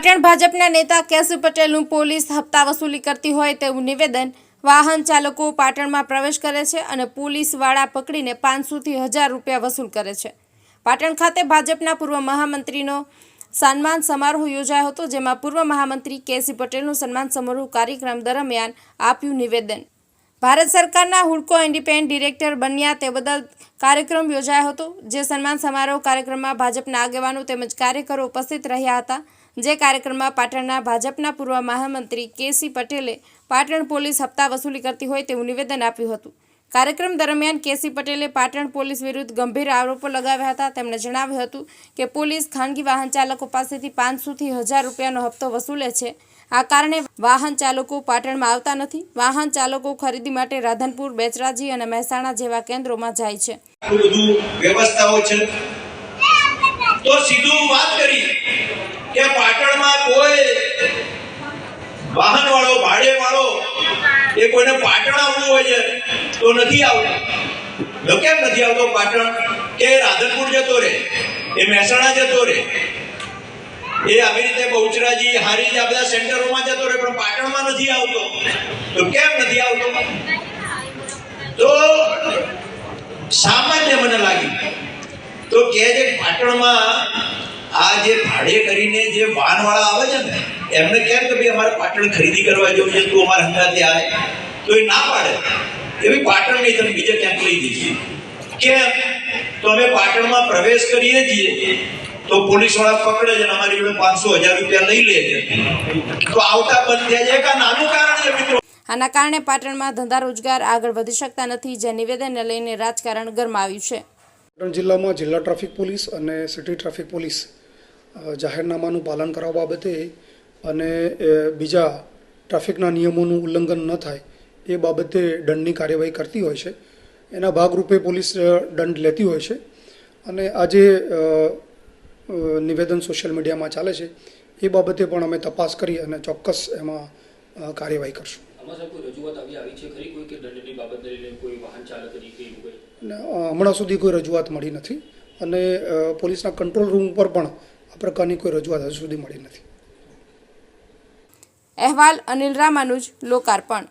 પાટણ ભાજપના નેતા કેસુ પટેલનું પોલીસ હપ્તા વસૂલી કરતી હોય તેવું નિવેદન વાહન ચાલકો પાટણમાં પ્રવેશ કરે છે અને પોલીસવાળા પકડીને પાંચસોથી હજાર રૂપિયા વસૂલ કરે છે. પાટણ ખાતે ભાજપના પૂર્વ મહામંત્રીનો સન્માન સમારોહ યોજાયો હતો, જેમાં પૂર્વ મહામંત્રી કેસી પટેલનું સન્માન સમારોહ કાર્યક્રમ દરમિયાન આપ્યું નિવેદન. ભારત સરકારના હુડકો ઇન્ડિપેન્ડન્ટ ડિરેક્ટર બન્યા તે બદલ કાર્યક્રમ યોજાયો હતો, જે સન્માન સમારોહ કાર્યક્રમમાં ભાજપના આગેવાનો તેમજ કાર્યકરો ઉપસ્થિત રહ્યા હતા, જે કાર્યક્રમમાં પાટણના ભાજપના પૂર્વ મહામંત્રી કેસી પટેલે પાટણ પોલીસ હપ્તા વસૂલી કરતી હોય તેવું નિવેદન આપ્યું હતું. કાર્યક્રમ દરમિયાન કેસી પટેલે પાટણ પોલીસ વિરુદ્ધ ગંભીર આરોપો લગાવ્યા હતા. તેમણે જણાવ્યું હતું કે, પોલીસ ખાનગી વાહન ચાલકો પાસેથી પાંચસોથી હજાર રૂપિયાનો હપ્તો વસૂલે છે. આ કારણે વાહન ચાલકો પાટણમાં આવતા નથી. વાહન ચાલકો ખરીદી માટે રાધનપુર, બેચરાજી અને મહેસાણા જેવા કેન્દ્રોમાં જાય છે. વ્યવસ્થાઓ છે. તો સીધું વાત કરી કે પાટણમાં કોઈ વાહન વાળો ભાડે વાળો એ કોઈને પાટણ આવવું હોય છે તો નથી આવતો. કેમ નથી આવતો પાટણ? કે રાધનપુર જતો રહે એ મહેસાણા જતો રહે એ આવી રીતે બહુચરાજી હારી આ બધા સેન્ટરોમાં જતો રહે પણ પાટણમાં નથી આવતો. તો કેમ નથી આવતો? તો સામાન્ય મને લાગ્યું તો કે જે પાટણમાં આ જે ભાડે કરીને જે વાહનવાળા આવે છે ને, એમને કેમ કે ભાઈ અમારે પાટણ ખરીદી કરવા જવું છે, તું અમારા હંગાતે આવે. તો એ ના પાડે. એવી પાટણ નહીં, તમે બીજે ક્યાંક લઈ જઈએ. કેમ? તો અમે પાટણમાં પ્રવેશ કરીએ છીએ. તો પોલીસવાળા પકડે છે અમારી જોડે પાંચસો હજાર રૂપિયા લઈ લે છે. તો આવતા બંધ થયા છે. એક નાનું કારણ છે મિત્રો. આના કારણે પાટણમાં ધંધા રોજગાર આગળ વધી શકતા નથી જે નિવેદનને લઈને રાજકારણ ગરમાવ્યું છે. પાટણ જિલ્લામાં જિલ્લા ટ્રાફિક પોલીસ અને સિટી ટ્રાફિક પોલીસ જાહેરનામાનું પાલન કરવા બાબતે અને બીજા ટ્રાફિકના નિયમોનું ઉલ્લંઘન ન થાય એ બાબતે દંડની કાર્યવાહી કરતી હોય છે. એના ભાગરૂપે પોલીસ દંડ લેતી હોય છે. અને આજે નિવેદન સોશિયલ મીડિયામાં ચાલે છે એ બાબતે પણ અમે તપાસ કરી અને ચોક્કસ એમાં કાર્યવાહી કરશું. આમાં સાહેબ કોઈ રજૂઆત આવી આવી છે ખરી કોઈ કે દંડની બાબતને લઈને કોઈ વાહન ચાલક તરીકે એવું કંઈ? અને અ, હમણાં સુધી કોઈ રજૂઆત મળી નથી અને પોલીસના કંટ્રોલ રૂમ પર પણ આ પ્રકારની કોઈ રજૂઆત હજુ સુધી મળી નથી. અહેવાલ અનિલ રામાનુજ લોકાર્પણ.